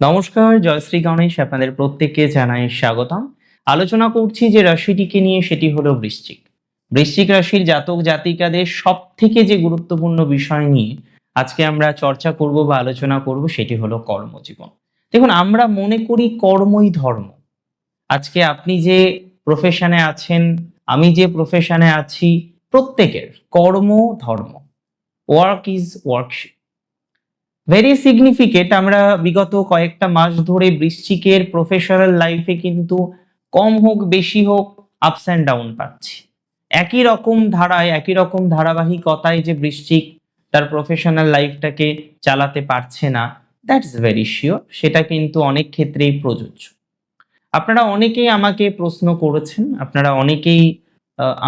নমস্কার জয়শ্রী গণেশ, আপনাদের প্রত্যেককে জানাই স্বাগতম। আলোচনা করছি যে রাশিটিকে নিয়ে, সেটি হলো বৃশ্চিক। বৃশ্চিক রাশির জাতক জাতিকাদের সব থেকে যে গুরুত্বপূর্ণ বিষয় নিয়ে আজকে আমরা চর্চা করব বা আলোচনা করব, সেটি হলো কর্মজীবন। দেখুন, আমরা মনে করি কর্মই ধর্ম। আজকে আপনি যে প্রফেশনে আছেন, আমি যে প্রফেশনে আছি, প্রত্যেকের কর্ম ধর্ম। Work is worship very significant আমরা বিগত কয়েকটা মাস ধরে বৃশ্চিকের প্রফেশনাল লাইফে কিন্তু কম হোক, বেশি হোক আপস অ্যান্ড ডাউন পাচ্ছি। একই রকম ধারায়, একই রকম ধারাবাহিকতায় যে বৃশ্চিক তার প্রফেশনাল লাইফটাকে চালাতে পারছে না দ্যাটস ভেরি শিওর সেটা কিন্তু অনেক ক্ষেত্রেই প্রযোজ্য। আপনারা অনেকেই আমাকে প্রশ্ন করেছেন, আপনারা অনেকেই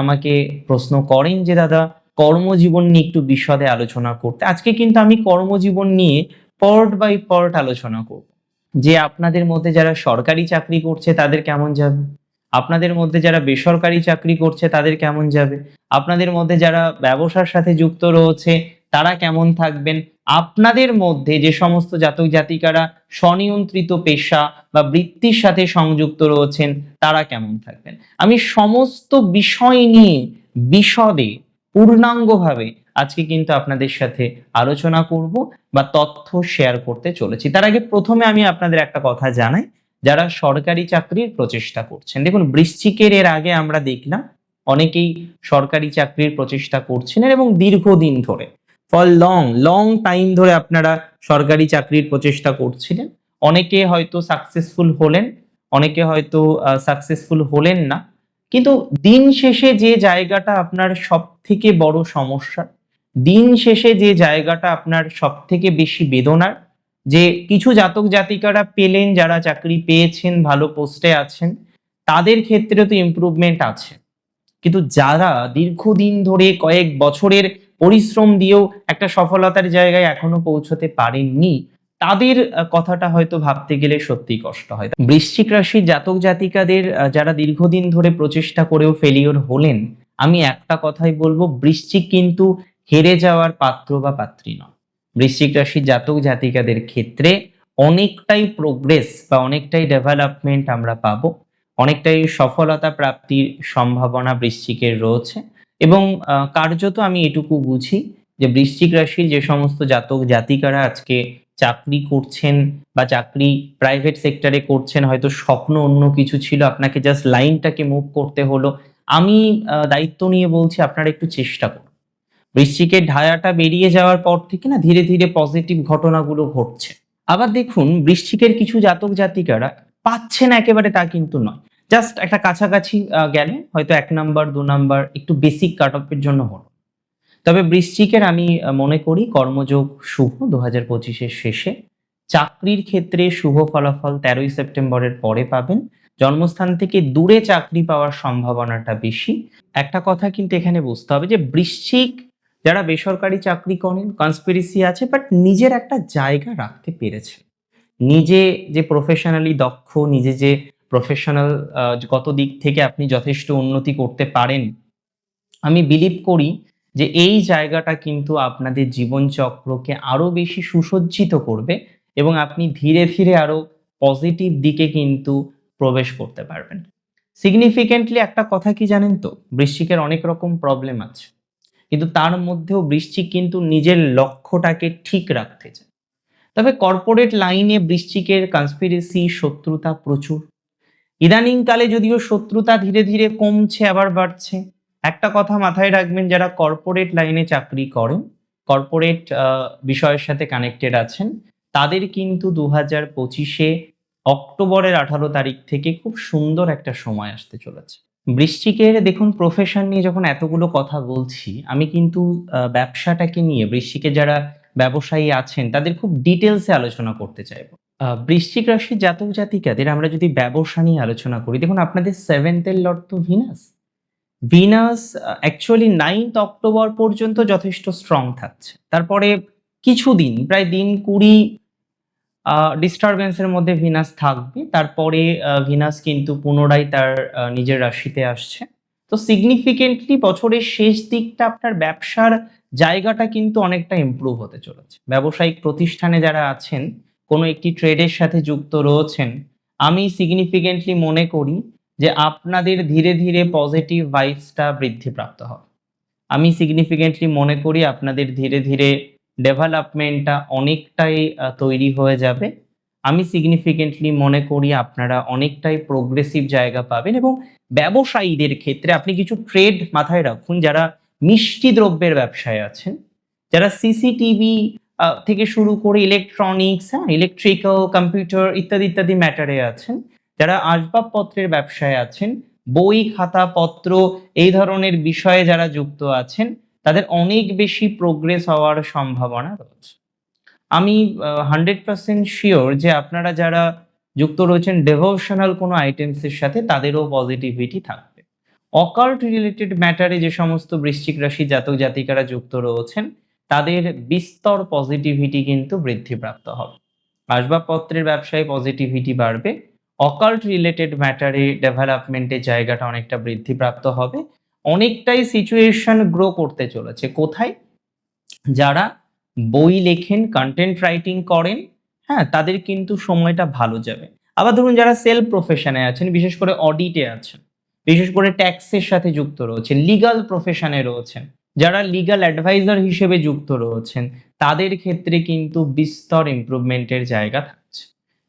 আমাকে প্রশ্ন করেন যে, দাদা কর্মজীবন নিয়ে একটু বিশদে আলোচনা করতে। আজকে কিন্তু আমি কর্মজীবন নিয়ে পর্ট বাই পর্ট আলোচনা করব। যে আপনাদের মধ্যে যারা সরকারি চাকরি করছে, তাদের কেমন যাবে? আপনাদের মধ্যে যারা বেসরকারি চাকরি করছে, তাদের কেমন যাবে? আপনাদের মধ্যে যারা ব্যবসার সাথে যুক্ত রয়েছে, তারা কেমন থাকবেন? আপনাদের মধ্যে যে সমস্ত জাতক জাতিকারা স্বনিয়ন্ত্রিত পেশা বা বৃত্তির সাথে সংযুক্ত রয়েছেন, তারা কেমন থাকবেন? আমি সমস্ত বিষয় নিয়ে বিশদে পূর্ণাঙ্গভাবে আজকে কিন্তু আপনাদের সাথে আলোচনা করব বা তথ্য শেয়ার করতে চলেছি। তার আগে প্রথমে আমি আপনাদের একটা কথা জানাই, যারা সরকারি চাকরির প্রচেষ্টা করছেন। দেখুন, বৃশ্চিকের এর আগে আমরা দেখলাম, অনেকেই সরকারি চাকরির প্রচেষ্টা করছিলেন এবং দীর্ঘদিন ধরে ফর লং লং টাইম ধরে আপনারা সরকারি চাকরির প্রচেষ্টা করছিলেন। অনেকে হয়তো সাকসেসফুল হলেন, অনেকে হয়তো সাকসেসফুল হলেন না। কিন্তু দিন শেষে যে জায়গাটা আপনার সব থেকে বড় সমস্যা, দিন শেষে যে জায়গাটা আপনার সব থেকে বেশি বেদনার, যে কিছু জাতক জাতিকারা পেলেন, যারা চাকরি পেয়েছেন, ভালো পোস্টে আছেন, তাদের ক্ষেত্রে তো ইমপ্রুভমেন্ট আছে। কিন্তু যারা দীর্ঘদিন ধরে কয়েক বছরের পরিশ্রম দিয়েও একটা সফলতার জায়গায় এখনও পৌঁছতে পারেননি তাদের কথাটা হয়তো ভাবতে গেলে সত্যি কষ্ট হয়। বৃশ্চিক রাশির জাতক জাতিকাদের যারা দীর্ঘদিন ধরে প্রচেষ্টা করেও ফেলিওর হলেন, আমি একটা কথাই বলব, বৃশ্চিক কিন্তু হেরে যাওয়ার পাত্র বা পাত্রী নয়। বৃশ্চিক রাশির জাতক জাতিকাদের ক্ষেত্রে অনেকটাই প্রোগ্রেস বা অনেকটাই ডেভেলপমেন্ট আমরা পাবো। অনেকটাই সফলতা প্রাপ্তির সম্ভাবনা বৃশ্চিকের রয়েছে এবং কার্যত আমি এটুকু বুঝি যে বৃশ্চিক রাশির যে সমস্ত জাতক জাতিকারা আজকে চাকরি করছেন বা চাকরি প্রাইভেট সেক্টরে করছেন, হয়তো স্বপ্ন অন্য কিছু ছিল, আপনাকে জাস্ট লাইনটাকে মুভ করতে হলো। আমি দায়িত্ব নিয়ে বলছি, আপনারা একটু চেষ্টা করুন। বৃশ্চিকের ঢায়াটা বেরিয়ে যাওয়ার পর থেকে না ধীরে ধীরে পজিটিভ ঘটনাগুলো ঘটছে। আবার দেখুন, বৃশ্চিকের কিছু জাতক জাতিকারা পাচ্ছে না একেবারে তা কিন্তু নয়। জাস্ট একটা কাছাকাছি গেলে হয়তো এক নাম্বার দু নাম্বার একটু বেসিক কাট অফের জন্য হলো। তবে বৃশ্চিকের আমি মনে করি কর্মযোগ শুভ দু হাজার পঁচিশের শেষে। চাকরির ক্ষেত্রে শুভ ফলাফল তেরোই সেপ্টেম্বরের পরে পাবেন। জন্মস্থান থেকে দূরে চাকরি পাওয়ার সম্ভাবনাটা বেশি। একটা কথা কিন্তু এখানে বুঝতে হবে যে বৃশ্চিক যারা বেসরকারি চাকরি করেন কনস্পিরেসি আছে বাট নিজের একটা জায়গা রাখতে পেরেছে। নিজে যে প্রফেশনালি দক্ষ, নিজে যে প্রফেশনাল গত দিক থেকে আপনি যথেষ্ট উন্নতি করতে পারেন। আমি বিলিভ করি যে এই জায়গাটা কিন্তু আপনাদের জীবনচক্রকে আরও বেশি সুসজ্জিত করবে এবং আপনি ধীরে ধীরে আরও পজিটিভ দিকে কিন্তু প্রবেশ করতে পারবেন। সিগনিফিকেন্টলি একটা কথা কি জানেন তো? বৃশ্চিকের অনেক রকম প্রবলেম আছে। কিন্তু তার মধ্যেও বৃশ্চিক কিন্তু নিজের লক্ষ্যটাকে ঠিক রাখতে চায়। তবে কর্পোরেট লাইনে বৃশ্চিকের কনস্পিরেসি শত্রুতা প্রচুর। ইদানিংকালে যদিও শত্রুতা ধীরে ধীরে কমছে, আবার বাড়ছে। একটা কথা মাথায় রাখবেন, যারা কর্পোরেট লাইনে চাকরি করেন কর্পোরেট বিষয়ের সাথে কানেক্টেড আছেন, তাদের কিন্তু দু হাজার পঁচিশে অক্টোবরের আঠারো তারিখ থেকে খুব সুন্দর একটা সময় আসতে চলেছে। বৃশ্চিকের দেখুন প্রফেশন নিয়ে যখন এতগুলো কথা বলছি, আমি কিন্তু ব্যবসাটাকে নিয়ে বৃশ্চিকে যারা ব্যবসায়ী আছেন, তাদের খুব ডিটেলসে আলোচনা করতে চাইব। বৃশ্চিক রাশির জাতক জাতিকাদের আমরা যদি ব্যবসা নিয়ে আলোচনা করি, দেখুন, আপনাদের সেভেন্থের লর্ড তো Venus Venus actually ninth October পর্যন্ত যথেষ্ট স্ট্রং থাকছে। তারপরে কিছুদিন প্রায় দিন কুড়ি ডিস্টারবেন্সের মধ্যে ভিনাস থাকবে। তারপরে ভিনাস কিন্তু পুনরায় তার নিজের রাশিতে আসছে। তো সিগনিফিকেন্টলি বছরের শেষ দিকটা আপনার ব্যবসার জায়গাটা কিন্তু অনেকটা ইমপ্রুভ হতে চলেছে। ব্যবসায়িক প্রতিষ্ঠানে যারা আছেন, কোনো একটি ট্রেডের সাথে যুক্ত রয়েছেন, আমি সিগনিফিকেন্টলি মনে করি যে আপনাদের ধীরে ধীরে পজিটিভ ভাইবসটা বৃদ্ধিপ্রাপ্ত হবে। আমি সিগনিফিকেন্টলি মনে করি আপনাদের ধীরে ধীরে ডেভেলপমেন্টটা অনেকটাই তৈরি হয়ে যাবে। আমি সিগনিফিকেন্টলি মনে করি আপনারা অনেকটাই প্রোগ্রেসিভ জায়গা পাবেন এবং ব্যবসায়ীদের ক্ষেত্রে আপনি কিছু ট্রেড মাথায় রাখুন যারা মিষ্টি দ্রব্যের ব্যবসায় আছেন, যারা সিসিটিভি থেকে শুরু করে ইলেকট্রনিক্স হ্যাঁ ইলেকট্রিক্যাল কম্পিউটার ইত্যাদি ইত্যাদি ম্যাটারে আছেন। যারা আসবাবপত্রের ব্যবসায় আছেন, বই খাতা পত্র এই ধরনের বিষয়ে যারা যুক্ত আছেন, তাদের অনেক বেশি প্রোগ্রেস হওয়ার সম্ভাবনা রয়েছে। আমি হান্ড্রেড পার্সেন্ট শিওর যে আপনারা যারা যুক্ত রয়েছেন ডেভোশনাল কোনো আইটেমসের সাথে তাদেরও পজিটিভিটি থাকবে। অকাল্ট রিলেটেড ম্যাটারে যে সমস্ত বৃশ্চিক রাশি জাতক জাতিকারা যুক্ত রয়েছেন, তাদের বিস্তর পজিটিভিটি কিন্তু বৃদ্ধিপ্রাপ্ত হবে। আসবাবপত্রের ব্যবসায় পজিটিভিটি বাড়বে অকাল্ট রিলেটেড ম্যাটারে ডেভেলপমেন্টের জায়গাটা অনেকটা বৃদ্ধিপ্রাপ্ত হবে। অনেকটাই সিচুয়েশন গ্রো করতে চলেছে। কোথায়? যারা বই লেখেন কন্টেন্ট রাইটিং করেন হ্যাঁ তাদের কিন্তু সময়টা ভালো যাবে। আবার ধরুন যারা সেলফ প্রফেশনে আছেন, বিশেষ করে অডিটে আছেন, বিশেষ করে ট্যাক্সের সাথে যুক্ত রয়েছেন লিগাল প্রফেশনে রয়েছেন, যারা লিগাল অ্যাডভাইজার হিসেবে যুক্ত রয়েছেন, তাদের ক্ষেত্রে কিন্তু বিস্তর ইমপ্রুভমেন্টের জায়গা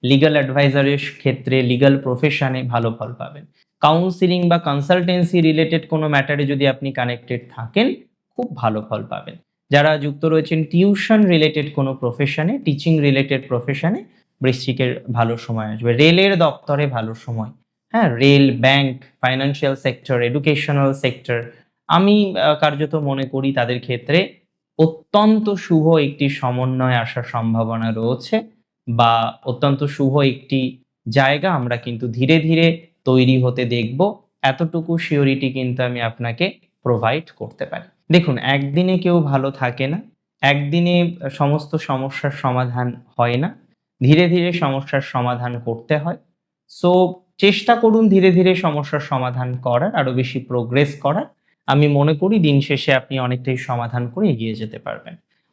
লিগাল অ্যাডভাইজারের ক্ষেত্রে লিগাল প্রফেশনে ভালো ফল পাবেন। কাউন্সিলিং বা কনসালটেন্সি রিলেটেড কোনো ম্যাটারে যদি আপনি কানেক্টেড থাকেন, খুব ভালো ফল পাবেন। যারা যুক্ত রয়েছেন টিউশন রিলেটেড কোনো প্রফেশনে টিচিং রিলেটেড প্রফেশনে বৃশ্চিকের ভালো সময় আসবে। রেলের দপ্তরে ভালো সময়। হ্যাঁ rail bank financial sector educational sector আমি কার্যত মনে করি তাদের ক্ষেত্রে অত্যন্ত শুভ একটি সমন্বয় আসার সম্ভাবনা রয়েছে। বা অত্যন্ত শুভ একটি জায়গা আমরা কিন্তু ধীরে ধীরে তৈরি হতে দেখব। এতটুকু শিওরিটি কিন্তু আমি আপনাকে প্রোভাইড করতে পারি। দেখুন, একদিনে কেউ ভালো থাকে না, একদিনে সমস্ত সমস্যার সমাধান হয় না, ধীরে ধীরে সমস্যার সমাধান করতে হয়। সো চেষ্টা করুন ধীরে ধীরে সমস্যার সমাধান করার, আরও বেশি প্রোগ্রেস করার। আমি মনে করি দিন শেষে আপনি অনেকটাই সমাধান করে এগিয়ে যেতে পারবেন।